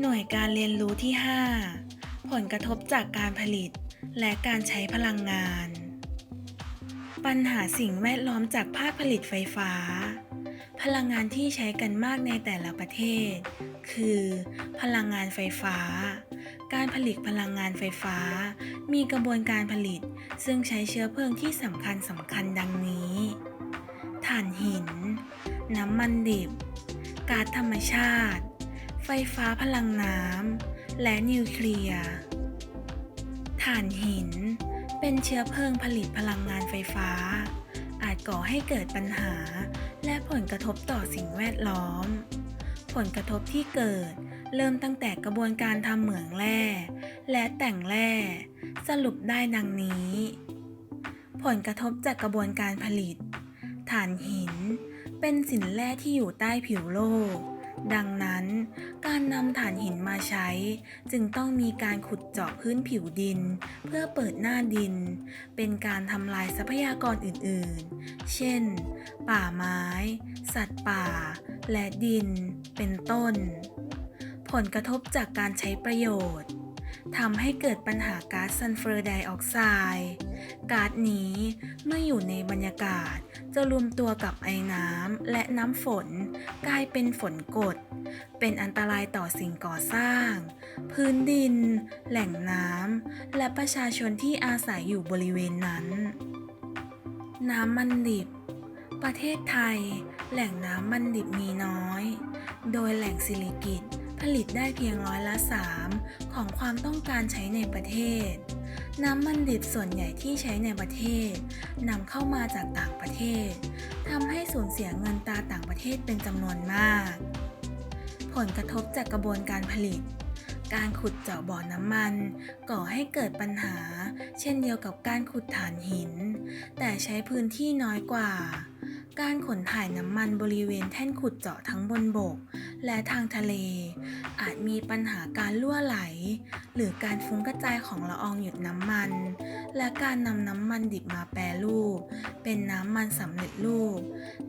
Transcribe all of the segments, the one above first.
หน่วยการเรียนรู้ที่ 5 ผลกระทบจากการผลิตและการใช้พลังงาน ปัญหาสิ่งแวดล้อมจากภาคผลิตไฟฟ้า พลังงานที่ใช้กันมากในแต่ละประเทศ คือ พลังงานไฟฟ้า การผลิตพลังงานไฟฟ้า มีกระบวนการผลิตซึ่งใช้เชื้อเพลิงที่สำคัญสำคัญดังนี้ ถ่านหิน น้ำมันดิบ ก๊าซธรรมชาติ ไฟฟ้าพลังน้ำ และนิวเคลียร์ ถ่านหินเป็นเชื้อเพลิงผลิตพลังงานไฟฟ้า อาจก่อให้เกิดปัญหา และผลกระทบต่อสิ่งแวดล้อม ผลกระทบที่เกิดเริ่มตั้งแต่กระบวนการทำเหมืองแร่ และแต่งแร่ สรุปได้ดังนี้ ผลกระทบจากกระบวนการผลิต ถ่านหิน เป็นสินแร่ที่อยู่ใต้ผิวโลก ดังนั้นการนำถ่านหินมาใช้ จึงต้องมีการขุดเจาะพื้นผิวดิน เพื่อเปิดหน้าดิน เป็นการทำลายทรัพยากรอื่นๆ เช่น ป่าไม้ สัตว์ป่า และดิน เป็นต้น ผลกระทบจากการใช้ประโยชน์ทำให้เกิดปัญหาก๊าซซัลเฟอร์ไดออกไซด์ ก๊าซนี้เมื่ออยู่ในบรรยากาศจะรวมตัวกับไอน้ำและน้ำฝน กลายเป็นฝนกรดเป็นอันตรายต่อสิ่งก่อสร้าง พื้นดิน แหล่งน้ำและประชาชนที่อาศัยอยู่บริเวณนั้น น้ำมันดิบ ประเทศไทย แหล่งน้ำมันดิบมีน้อย โดยแหล่งสิริกิตผลิตได้เพียงร้อยละ3ของความต้องการใช้ในประเทศ น้ำมันดิบส่วนใหญ่ที่ใช้ในประเทศนำเข้ามาจากต่างประเทศทำให้สูญเสียเงินตาต่างประเทศเป็นจำนวนมาก ผลกระทบจากกระบวนการผลิต การขุดเจาะบ่อน้ำมัน ก่อให้เกิดปัญหา เช่นเดียวกับการขุดถ่านหิน แต่ใช้พื้นที่น้อยกว่า การขนถ่ายน้ำมันบริเวณแท่นขุดเจาะทั้งบนบก และทางทะเล อาจมีปัญหาการรั่วไหล หรือการฟุ้งกระจายของละอองหยุดน้ำมัน และการนำน้ำมันดิบมาแปรรูป เป็นน้ำมันสำเร็จรูป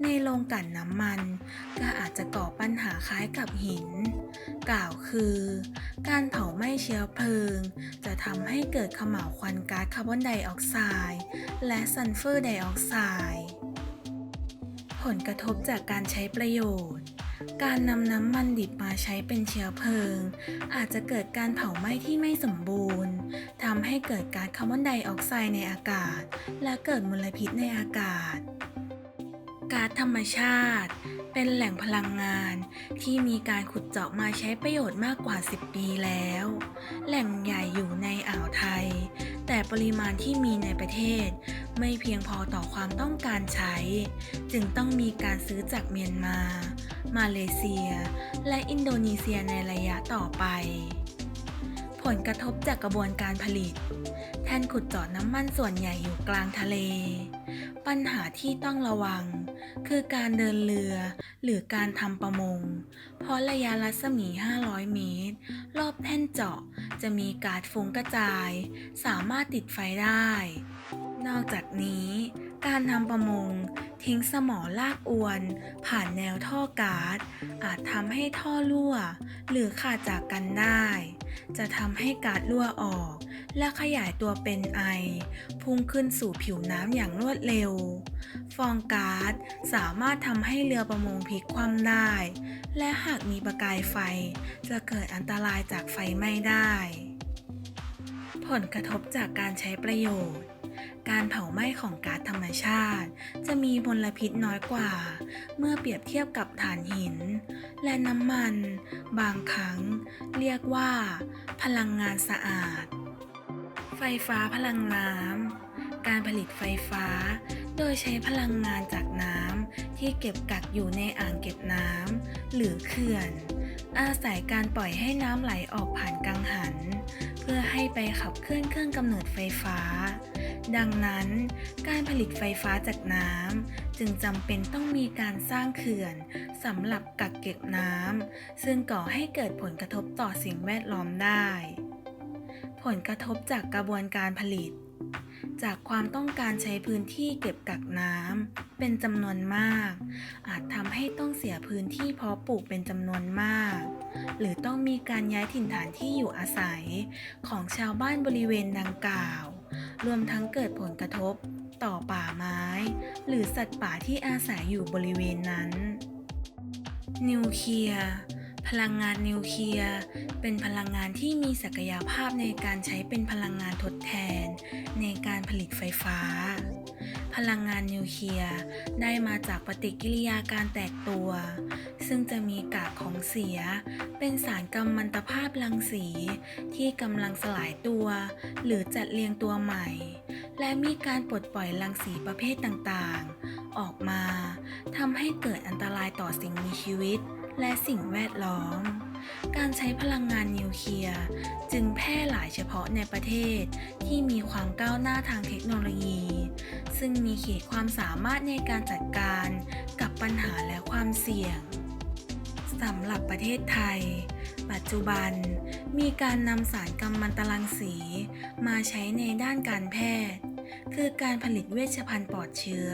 ในโรงกลั่นน้ำมัน ก็อาจจะก่อปัญหาคล้ายกับหิน กล่าวคือ การเผาไหม้เชื้อเพลิง จะทำให้เกิดขม่าวควันก๊าซคาร์บอนไดออกไซด์และซัลเฟอร์ไดออกไซด์ผลกระทบจากการใช้ประโยชน์ การนำน้ำมันดิบมาใช้เป็นเชื้อเพลิง อาจจะเกิดการเผาไหม้ที่ไม่สมบูรณ์ทำให้เกิดก๊าซคาร์บอนไดออกไซด์ในอากาศ และเกิดมลพิษในอากาศก๊าซธรรมชาติ เป็นแหล่งพลังงาน ที่มีการขุดเจาะมาใช้ประโยชน์มากกว่า 10 ปีแล้ว แหล่งใหญ่อยู่ในอ่าวไทย แต่ปริมาณที่มีในประเทศ ไม่เพียงพอต่อความต้องการใช้ จึงต้องมีการซื้อจากเมียนมา มาเลเซีย และอินโดนีเซียในระยะต่อไป ผลกระทบจากกระบวนการผลิต แท่นขุดเจาะน้ำมันส่วนใหญ่อยู่กลางทะเล ปัญหาที่ต้องระวัง คือการเดินเรือ หรือการทำประมง เพราะระยะรัศมี 500 เมตร รอบแท่นเจาะจะมีกาซฟุ้งกระจาย สามารถติดไฟได้ นอกจากนี้ การทำประมง ทิ้งสมอลากอวน ผ่านแนวท่อก๊าซอาจทำให้ท่อรั่ว หรือขาดจากกันได้ จะทำให้ก๊าซรั่วออก และขยายตัวเป็นไอ พุ่งขึ้นสู่ผิวน้ำอย่างรวดเร็ว ฟองก๊าซสามารถทำให้เรือประมงพลิกคว่ำได้ และหากมีประกายไฟ จะเกิดอันตรายจากไฟไหม้ได้ ผลกระทบจากการใช้ประโยชน์ การเผาไหม้ของก๊าซธรรมชาติ จะมีมลพิษน้อยกว่า เมื่อเปรียบเทียบกับถ่านหิน และน้ำมัน บางครั้ง เรียกว่า พลังงานสะอาด ไฟฟ้าพลังน้ำการผลิตไฟฟ้า โดยใช้พลังงานจากน้ำที่เก็บกักอยู่ในอ่างเก็บน้ำหรือเขื่อน อาศัยการปล่อยให้น้ำไหลออกผ่านกังหัน เพื่อให้ไปขับเคลื่อนเครื่องกำเนิดไฟฟ้า ดังนั้นการผลิตไฟฟ้าจากน้ำจึงจำเป็นต้องมีการสร้างเขื่อนสำหรับกักเก็บน้ำซึ่งก่อให้เกิดผลกระทบต่อสิ่งแวดล้อมได้ ผลกระทบจากกระบวนการผลิต จากความต้องการใช้พื้นที่เก็บกักน้ำเป็นจำนวนมาก อาจทำให้ต้องเสียพื้นที่เพาะปลูกเป็นจำนวนมาก หรือต้องมีการย้ายถิ่นฐานที่อยู่อาศัยของชาวบ้านบริเวณดังกล่าว รวมทั้งเกิดผลกระทบต่อป่าไม้ หรือสัตว์ป่าที่อาศัยอยู่บริเวณนั้น นิวเคลียร์ พลังงานนิวเคลียร์เป็นพลังงานที่มีศักยภาพในการใช้เป็นพลังงานทดแทน ในการผลิตไฟฟ้า พลังงานนิวเคลียร์ได้มาจากปฏิกิริยาการแตกตัว ซึ่งจะมีกากของเสีย เป็นสารกัมมันตภาพรังสี ที่กำลังสลายตัว หรือจัดเรียงตัวใหม่ และมีการปลดปล่อยรังสีประเภทต่างๆ ออกมาทำให้เกิดอันตรายต่อสิ่งมีชีวิต และสิ่งแวดล้อม การใช้พลังงานนิวเคลียร์จึงแพร่หลายเฉพาะในประเทศที่มีความก้าวหน้าทางเทคโนโลยี ซึ่งมีขีดความสามารถในการจัดการกับปัญหาและความเสี่ยงสำหรับประเทศไทย ปัจจุบันมีการนำสารกัมมันตรังสี มาใช้ในด้านการแพทย์ คือการผลิตเวชภัณฑ์ปลอดเชื้อ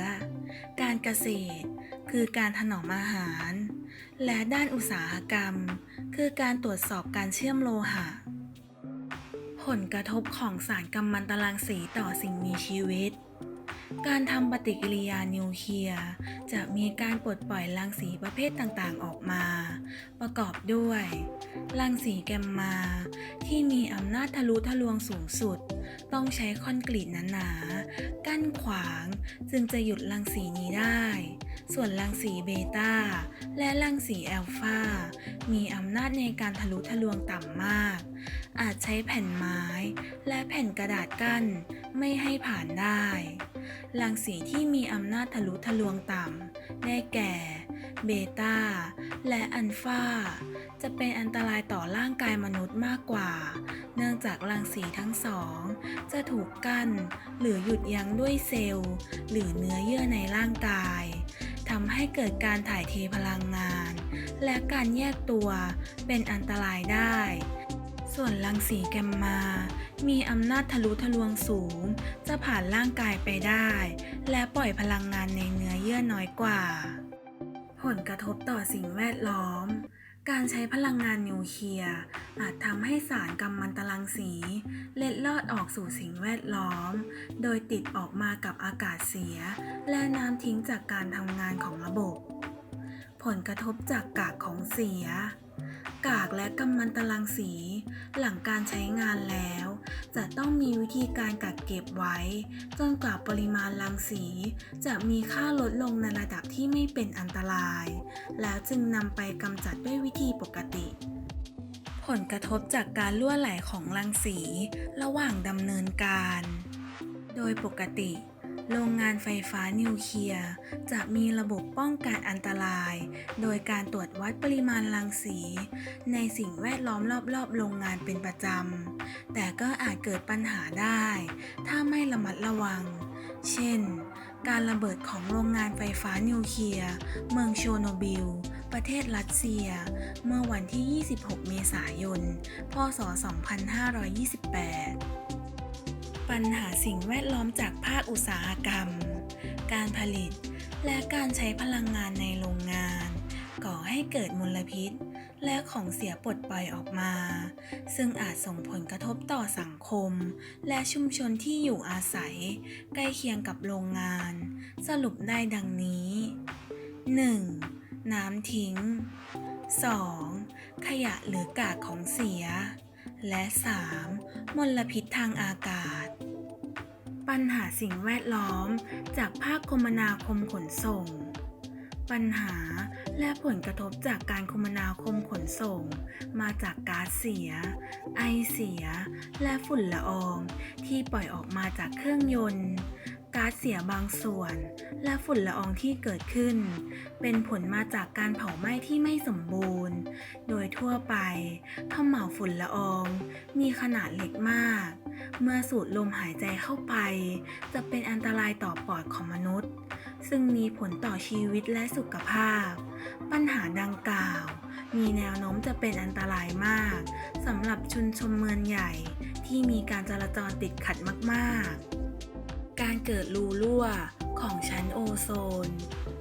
การเกษตร คือการถนอมอาหาร และด้านอุตสาหกรรม คือการตรวจสอบการเชื่อมโลหะ ผลกระทบของสารกัมมันตรังสีต่อสิ่งมีชีวิต การทำปฏิกิริยานิวเคลียร์จะมีการปลดปล่อยรังสีประเภทต่างๆออกมา ประกอบด้วย รังสีแกมมา ที่มีอำนาจทะลุทะลวงสูงสุด ต้องใช้คอนกรีตหนาๆ กั้นขวางจึงจะหยุดรังสีนี้ได้ ส่วนรังสีเบต้าและรังสีแอลฟามีอำนาจในการทะลุทะลวงต่ำมาก อาจใช้แผ่นไม้ และแผ่นกระดาษกั้นไม่ให้ผ่านได้ รังสีที่มีอำนาจทะลุทะลวงต่ำ ได้แก่ เบต้า และอัลฟา จะเป็นอันตรายต่อร่างกายมนุษย์มากกว่า เนื่องจากรังสีทั้งสอง จะถูกกั้น หรือหยุดยั้งด้วยเซลล์ หรือเนื้อเยื่อในร่างกายทำให้เกิดการถ่ายเทพลังงาน และการแยกตัวเป็นอันตรายได้ ส่วนรังสีแกมมา มีอำนาจทะลุทะลวงสูง จะผ่านร่างกายไปได้ และปล่อยพลังงานในเนื้อเยื่อน้อยกว่า ผลกระทบต่อสิ่งแวดล้อม การใช้พลังงานนิวเคลียร์อาจทำให้สารกัมมันตรังสี เล็ดลอดออกสู่สิ่งแวดล้อม โดยติดออกมากับอากาศเสีย และน้ำทิ้งจากการทำงานของระบบ ผลกระทบจากกากของเสีย กากและกัมมันตรังสี หลังการใช้งานแล้ว จะต้องมีวิธีการกักเก็บไว้ จนกว่าปริมาณรังสี จะมีค่าลดลงในระดับที่ไม่เป็นอันตราย แล้วจึงนำไปกำจัดด้วยวิธีปกติ ผลกระทบจากการล่วไหลของรังสี ระหว่างดำเนินการ โดยปกติ โรงงานไฟฟ้านิวเคลียร์จะมีระบบป้องกันอันตราย โดยการตรวจวัดปริมาณรังสี ในสิ่งแวดล้อมรอบๆ โรงงานเป็นประจำ แต่ก็อาจเกิดปัญหาได้ ถ้าไม่ระมัดระวัง เช่น การระเบิดของโรงงานไฟฟ้านิวเคลียร์ เมืองโชโนบิล ประเทศรัสเซีย เมื่อวันที่ 26 เมษายน พศ 2528 ปัญหาสิ่งแวดล้อมจากภาคอุตสาหกรรม การผลิต และการใช้พลังงานในโรงงาน ก่อให้เกิดมลพิษ และของเสียปลดปล่อยออกมา ซึ่งอาจส่งผลกระทบต่อสังคม และชุมชนที่อยู่อาศัย ใกล้เคียงกับโรงงาน สรุปได้ดังนี้ 1. น้ำทิ้ง 2. ขยะหรือกากของเสีย และ 3. มลพิษทางอากาศ ปัญหาสิ่งแวดล้อม จากภาคคมนาคมขนส่ง ปัญหาและผลกระทบจากการคมนาคมขนส่ง มาจากก๊าซเสีย ไอเสีย และฝุ่นละออง ที่ปล่อยออกมาจากเครื่องยนต์ก๊าซเสียบางส่วน และฝุ่นละอองที่เกิดขึ้น เป็นผลมาจากการเผาไหม้ที่ไม่สมบูรณ์ โดยทั่วไปขมเหลาฝุ่นละออง มีขนาดเล็กมาก เมื่อสูดลมหายใจเข้าไป จะเป็นอันตรายต่อปอดของมนุษย์ ซึ่งมีผลต่อชีวิตและสุขภาพ ปัญหาดังกล่าว มีแนวโน้มจะเป็นอันตรายมากสำหรับชุมชนเมืองใหญ่ที่มีการจราจรติดขัดมากๆ การเกิดรูรั่วของชั้นโอโซน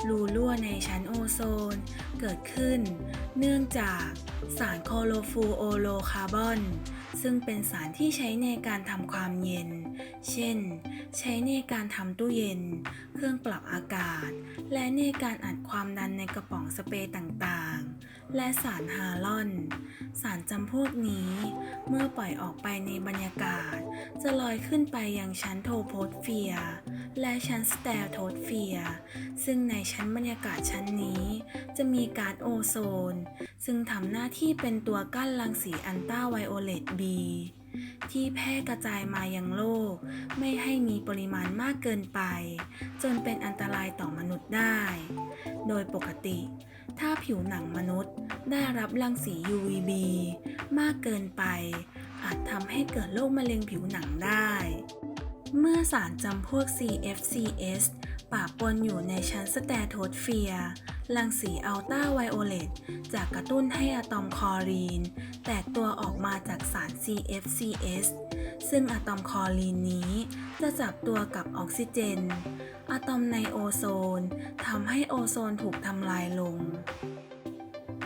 รูรั่วในชั้นโอโซน เกิดขึ้น เนื่องจากสารโคโลฟูโอโลคาร์บอน ซึ่งเป็นสารที่ใช้ในการทำความเย็น เช่น ใช้ในการทำตู้เย็น เครื่องปรับอากาศ และในการอัดความดันในกระป๋องสเปรย์ต่างๆ และสารฮาลอน สารจำพวกนี้ เมื่อปล่อยออกไปในบรรยากาศ จะลอยขึ้นไปยังชั้นโทโพสเฟียร์ และชั้นสเตลโทสเฟียร์ซึ่งในชั้นบรรยากาศชั้นนี้ จะมีกาซโอโซน ซึ่งทำหน้าที่เป็นตัวกั้นรังสีอันต้าไวโอเลต B ที่แพร่กระจายมายังโลก ไม่ให้มีปริมาณมากเกินไป จนเป็นอันตรายต่อมนุษย์ได้ โดยปกติ ถ้าผิวหนังมนุษย์ได้รับรังสี UVB มากเกินไป อาจทำให้เกิดโรคมะเร็งผิวหนังได้ เมื่อสารจำพวก CFCS ปะปนอยู่ในชั้นสเตโทสเฟียร์รังสีอัลตราไวโอเลตจะกระตุ้นให้อะตอมคลอรีน แตกตัวออกมาจากสาร CFCS ซึ่งอะตอมคลอรีนนี้จะจับตัวกับออกซิเจน อะตอมในโอโซนทำให้โอโซนถูกทำลายลง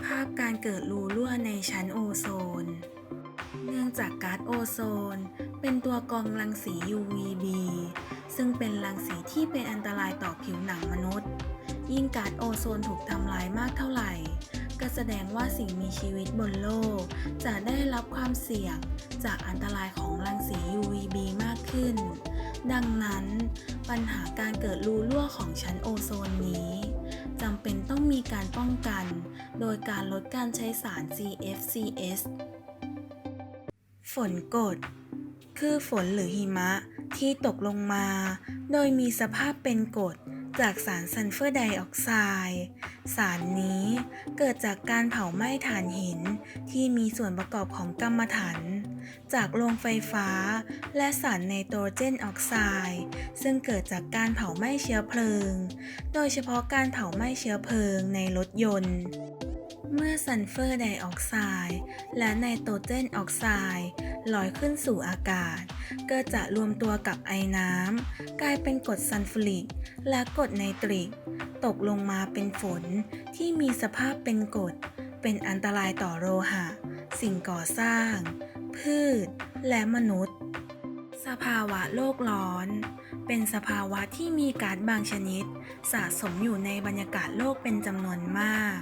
ภาพการเกิดรูรั่วในชั้นโอโซน เนื่องจากก๊าซโอโซน เป็นตัวกรองรังสี UVB ซึ่งเป็นรังสีที่เป็นอันตรายต่อผิวหนังมนุษย์ ยิ่งก๊าซโอโซนถูกทำลายมากเท่าไหร่ ก็แสดงว่าสิ่งมีชีวิตบนโลก จะได้รับความเสี่ยงจากอันตรายของรังสี UVB มากขึ้น ดังนั้นปัญหาการเกิดรูรั่วของชั้นโอโซนนี้จำเป็นต้องมีการป้องกัน โดยการลดการใช้สาร CFCS ฝนกรด คือฝนหรือหิมะที่ตกลงมา โดยมีสภาพเป็นกรดจากสารซัลเฟอร์ไดออกไซด์ สารนี้เกิดจากการเผาไหม้ถ่านหินที่มีส่วนประกอบของกัมมันถัน จากโรงไฟฟ้า และสารไนโตรเจนออกไซด์ซึ่งเกิดจากการเผาไหม้เชื้อเพลิง โดยเฉพาะการเผาไหม้เชื้อเพลิงในรถยนต์ เมื่อซัลเฟอร์ไดออกไซด์และไนโตรเจนออกไซด์ ลอยขึ้นสู่อากาศ เกิดจะรวมตัวกับไอน้ำ กลายเป็นกรดซัลฟูริก และกรดไนตริก ตกลงมาเป็นฝนที่มีสภาพเป็นกรด เป็นอันตรายต่อโลหะ สิ่งก่อสร้าง พืช และมนุษย์ สภาวะโลกร้อน เป็นสภาวะที่มีก๊าซบางชนิด สะสมอยู่ในบรรยากาศโลกเป็นจำนวนมาก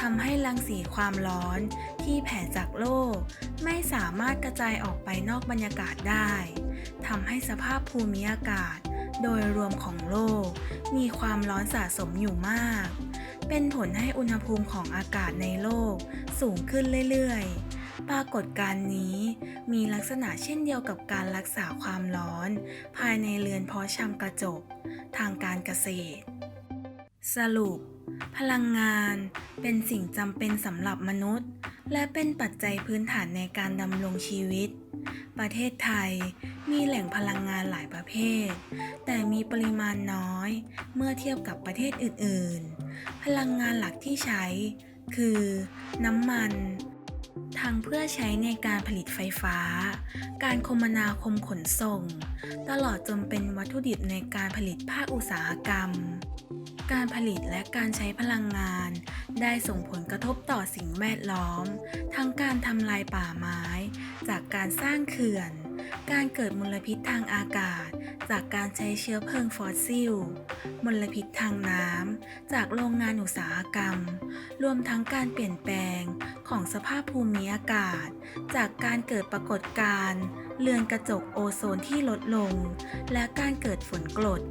ทำให้รังสีความร้อนที่แผ่จากโลก ไม่สามารถกระจายออกไปนอกบรรยากาศได้ทำให้สภาพภูมิอากาศ โดยรวมของโลก มีความร้อนสะสมอยู่มาก เป็นผลให้อุณหภูมิของอากาศในโลกสูงขึ้นเรื่อยๆ ปรากฏการณ์นี้มีลักษณะเช่นเดียวกับการรักษาความร้อน ภายในเรือนเพาะชำกระจก ทางการเกษตร สรุป พลังงานเป็นสิ่งจำเป็นสำหรับมนุษย์ และเป็นปัจจัยพื้นฐานในการดำรงชีวิต ประเทศไทยมีแหล่งพลังงานหลายประเภท แต่มีปริมาณน้อย เมื่อเทียบกับประเทศอื่น ๆ พลังงานหลักที่ใช้ คือ น้ำมัน ทั้งเพื่อใช้ในการผลิตไฟฟ้า การคมนาคมขนส่ง ตลอดจนเป็นวัตถุดิบในการผลิตภาคอุตสาหกรรม การผลิตและการใช้พลังงาน ได้ส่งผลกระทบต่อสิ่งแวดล้อม ทั้งการทำลายป่าไม้ จากการสร้างเขื่อน การเกิดมลพิษทางอากาศ จากการใช้เชื้อเพลิงฟอสซิล มลพิษทางน้ำ จากโรงงานอุตสาหกรรม รวมทั้งการเปลี่ยนแปลงของสภาพภูมิอากาศ จากการเกิดปรากฏการณ์เรือนกระจกโอโซนที่ลดลง และการเกิดฝนกรด